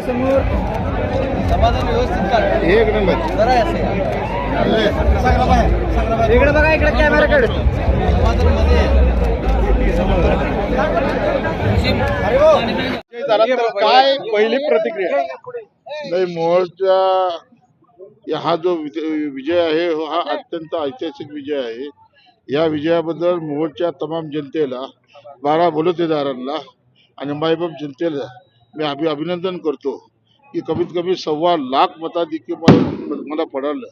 समोर समाधान व्यवस्थित काढ. एक नंबर. जरा असं या. इकडे बघा इकडे कॅमेराकडे झाला तर काय पहिली प्रतिक्रिया? नाही मोहोळच्या हा जो विजय विजय आहे हा अत्यंत ऐतिहासिक विजय आहे. या विजयाबद्दल मोहोळच्या तमाम जनतेला बारा बलुतेदारांना आणि मायबाप जनतेला मी अभि अभिनंदन करतो की कमीत कमी सव्वा लाख मताधिक्य मला पडालं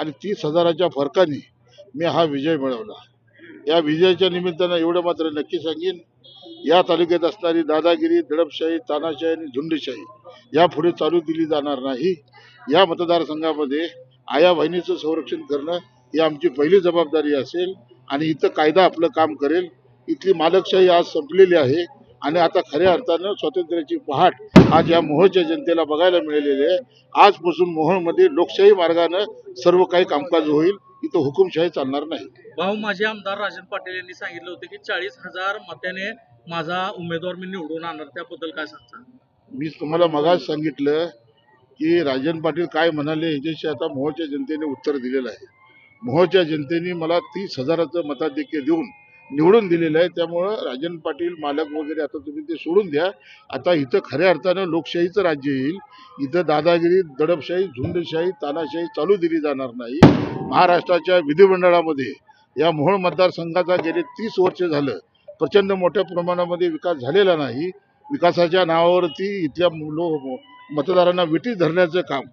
आणि तीस हजाराच्या फरकाने मी हा विजय मिळवला. या विजयाच्या निमित्तानं एवढं मात्र नक्की सांगेन या तालुक्यात असणारी दादागिरी दडपशाही तानाशाही आणि झुंडशाही या पुढे चालू दिली जाणार नाही. या मतदारसंघामध्ये आया बहिणीचं संरक्षण करणं ही आमची पहिली जबाबदारी असेल आणि इथं कायदा आपलं काम करेल. इथली मालकशाही आज संपलेली आहे. आणि आता खऱ्या अर्थानं स्वातंत्र्याची पहाट आज या मोहोळच्या जनतेला बघायला मिळालेली आहे आजपासून मोहोळमध्ये लोकशाही मार्गानं सर्व काही कामकाज होईल इथं हुकुमशाही चालणार नाही. भाऊ माझे आमदार राजन पाटील यांनी सांगितलं होतं की चाळीस हजार मताने माझा उमेदवार मी निवडून आणणार त्याबद्दल काय सांगता? मी तुम्हाला मगाच सांगितलं की राजन पाटील काय म्हणाले ह्याच्याशी आता मोहोळच्या जनतेने उत्तर दिलेलं आहे. मोहोळच्या जनतेने मला तीस हजाराचं मताधिक्य देऊन निवडून दिलेलं आहे. त्यामुळं राजन पाटील मालक वगैरे आता तुम्ही ते सोडून द्या. आता इथं खऱ्या अर्थानं लोकशाहीचं राज्य येईल. इथं दादागिरी दडपशाही झुंडशाही तानाशाही चालू दिली जाणार नाही. महाराष्ट्राच्या विधिमंडळामध्ये या मोहोळ मतदारसंघाचा गेले तीस वर्ष झालं प्रचंड मोठ्या प्रमाणामध्ये विकास झालेला नाही. विकासाच्या नावावरती इथल्या लो मतदारांना विटी धरण्याचं काम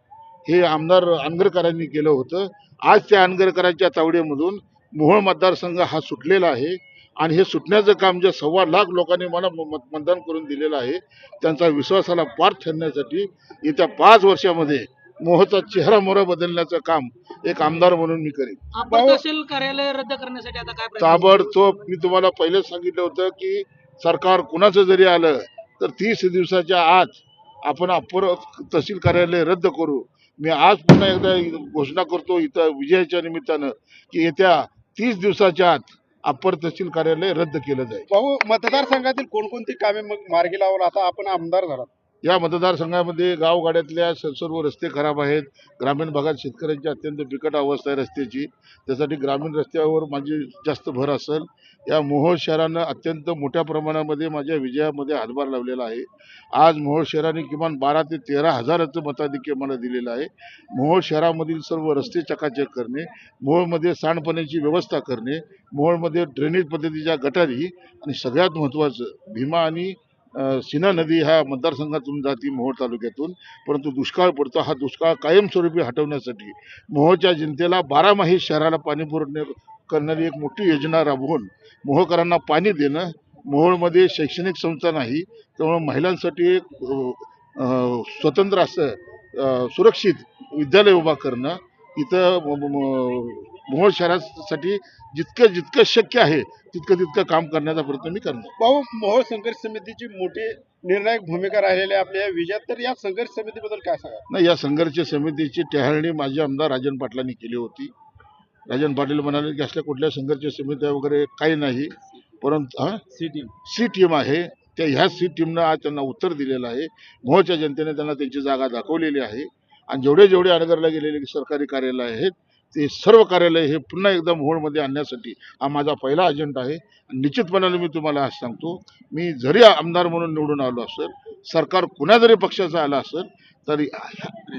हे आमदार अनगरकरांनी केलं होतं. आज त्या अनगरकरांच्या तावडीमधून मोहोळ मतदारसंघ हा सुटलेला आहे. आणि हे सुटण्याचं काम जे सव्वा लाख लोकांनी मला मतदान करून दिलेलं आहे त्यांचा विश्वासाला पार ठरण्यासाठी येत्या पाच वर्षामध्ये मोहचा चेहरा मोहरा बदलण्याचं काम एक आमदार म्हणून मी करेन. कार्यालय रद्द करण्यासाठी आता काय प्रयत्न ताबडतोब मी तुम्हाला पहिलेच सांगितलं होतं की सरकार कुणाचं जरी आलं तर तीस दिवसाच्या आत आपण अपर तहसील कार्यालय रद्द करू. मी आज पुन्हा एकदा घोषणा करतो इथं विजयाच्या निमित्तानं की येत्या तीस दिवसाच्या आत अपर तहसील कार्यालय रद्द केलं जाईल. भाऊ मतदारसंघातील कोणकोणती कामे मग मार्गी लावून आता आपण आमदार झालात. या मतदारसंघामध्ये गावगाड्यातल्या स- सर्व रस्ते खराब आहेत. ग्रामीण भागात शेतकऱ्यांची अत्यंत बिकट अवस्था आहे रस्त्याची. त्यासाठी ग्रामीण रस्त्यावर माझी जास्त भर असेल. या मोहोळ शहरानं अत्यंत मोठ्या प्रमाणामध्ये माझ्या विजयामध्ये हातभार लावलेला आहे. आज मोहोळ शहराने किमान बारा ते तेरा हजाराचं मताधिक्य मला दिलेलं आहे. मोहोळ शहरामधील सर्व रस्ते चकाचक करणे मोहोळमध्ये सांडपाण्याची व्यवस्था करणे मोहोळमध्ये ड्रेनेज पद्धतीच्या गटारी आणि सगळ्यात महत्त्वाचं भीमा आणि सीना नदी ह्या मतदारसंघातून जाते मोहोळ तालुक्यातून परंतु दुष्काळ पडतो. हा दुष्काळ कायमस्वरूपी हटवण्यासाठी मोहोळच्या जनतेला बारामाही शहराला पाणी पुरवणे करणारी एक मोठी योजना राबवून मोहोळकरांना पाणी देणं मोहोळमध्ये शैक्षणिक संस्था नाही त्यामुळे महिलांसाठी एक स्वतंत्र असं सुरक्षित विद्यालय उभा करणं इथं मोहोळ शहरासाठी जितकं जितकं शक्य आहे तितकं तितकं काम करण्याचा प्रयत्न मी करणार. भाऊ मोहोळ संघर्ष समितीची मोठी निर्णायक भूमिका राहिलेली आहे आपल्या या विजयात तर या संघर्ष समितीबद्दल काय सांगा नाही या संघर्ष समितीची टेहाळणी माझे आमदार राजन पाटलांनी केली होती. राजन पाटील म्हणाले की असल्या कुठल्या संघर्ष समित्या वगैरे काही नाही परंतु हां? C team. सी टीम आहे. त्या ह्या सी टीमनं आज त्यांना उत्तर दिलेलं आहे. मोहोळच्या जनतेने त्यांना त्यांची जागा दाखवलेली आहे. आणि जेवढे जेवढे अनगरला गेलेले सरकारी कार्यालय आहेत ते सर्व कार्यालय हे पुन्हा एकदा मोहोळमध्ये आणण्यासाठी हा माझा पहिला अजेंडा आहे. आणि निश्चितपणाने मी तुम्हाला आज सांगतो मी जरी आमदार म्हणून निवडून आलो असेल सरकार कुणा जरी पक्षाचा आला असेल तरी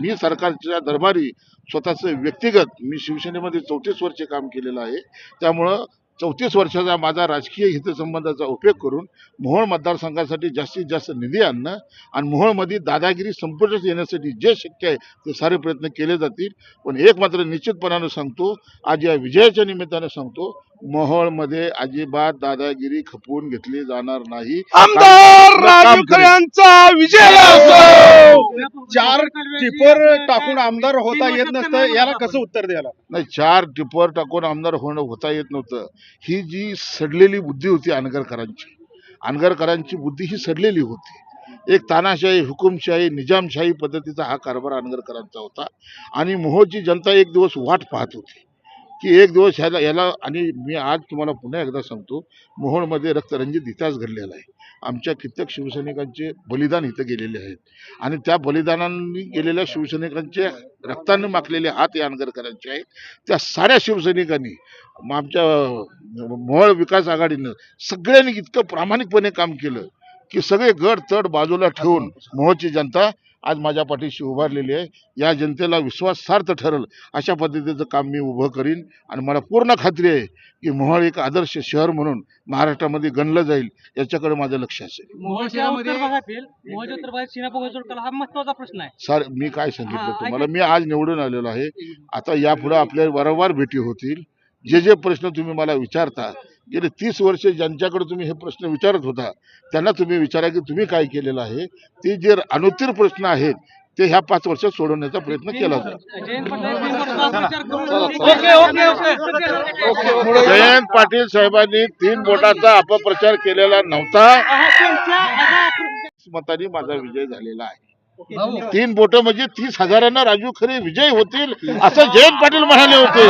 मी सरकारच्या दरबारी स्वतःचं व्यक्तिगत मी शिवसेनेमध्ये चौतीस वर्षे काम केलेलं आहे. त्यामुळं चौतीस वर्षाचा माझा राजकीय हितसंबंधाचा उपयोग करून मोहोळ मतदारसंघासाठी जास्तीत जास्त निधी आणणं आणि मोहोळमध्ये दादागिरी संपुष्टात येण्यासाठी जे शक्य आहे ते सारे प्रयत्न केले जातील. पण एक मात्र निश्चितपणानं सांगतो आज या विजयाच्या निमित्तानं सांगतो मोहोळमध्ये अजिबात दादागिरी खपवून घेतली जाणार नाही. आमदार काम राजू करेल. यांचा विजय असो! चार टिपर टाकून आमदार होता येत नसतं. याला कसं उत्तर द्यायला? नाही चार टिपर टाकून आमदार होणं होता येत नव्हतं. ही जी सडलेली बुद्धी होती अनगरकरांची अनगरकरांची बुद्धी ही सडलेली होती. एक तानाशाही हुकुमशाही निजामशाही पद्धतीचा हा कारभार अनगरकरांचा होता. आणि मोहोळची जनता एक दिवस वाट पाहत होती. की एक दिवस ह्याला याला आणि मी आज तुम्हाला पुन्हा एकदा सांगतो मोहोळमध्ये रक्तरंजित इतिहास घडलेला आहे. आमच्या कित्येक शिवसैनिकांचे बलिदान इथं गेलेले आहेत. आणि त्या बलिदानांनी गेलेल्या शिवसैनिकांचे रक्ताने माखलेले हात यानगरकरांचे आहेत. त्या साऱ्या शिवसैनिकांनी आमच्या मोहोळ विकास आघाडीनं सगळ्यांनी इतकं प्रामाणिकपणे काम केलं. की सगळे गड तड बाजूला ठेवून मोहोळची जनता आज माझ्या पाठीशी उभारलेली आहे. या जनतेला विश्वासार्थ ठरल. अशा पद्धतीचं काम मी उभं करीन. आणि मला पूर्ण खात्री आहे की मोहोळ एक आदर्श शहर म्हणून महाराष्ट्रामध्ये गणलं जाईल. याच्याकडे माझं लक्ष असेल. हा प्रश्न आहे. सर मी काय सांगितलं तुम्हाला? मी आज निवडून आलेलो आहे. आता यापुढे आपल्या वारंवार भेटी होतील. जे जे प्रश्न तुम्ही मला विचारता गेले तीस वर्ष ज्यांच्याकडे तुम्ही हे प्रश्न विचारत होता त्यांना तुम्ही विचारा की तुम्ही काय केलेलं आहे? ते जे अनुत्तीर प्रश्न आहेत ते ह्या पाच वर्षात सोडवण्याचा प्रयत्न केला. ओके जयंत पाटील साहेबांनी तीन बोटाचा अपप्रचार केलेला नव्हता. मताने माझा विजय झालेला आहे. तीन बोट म्हणजे तीस हजारांना राजू खरे विजय होतील असं जयंत पाटील म्हणाले होते.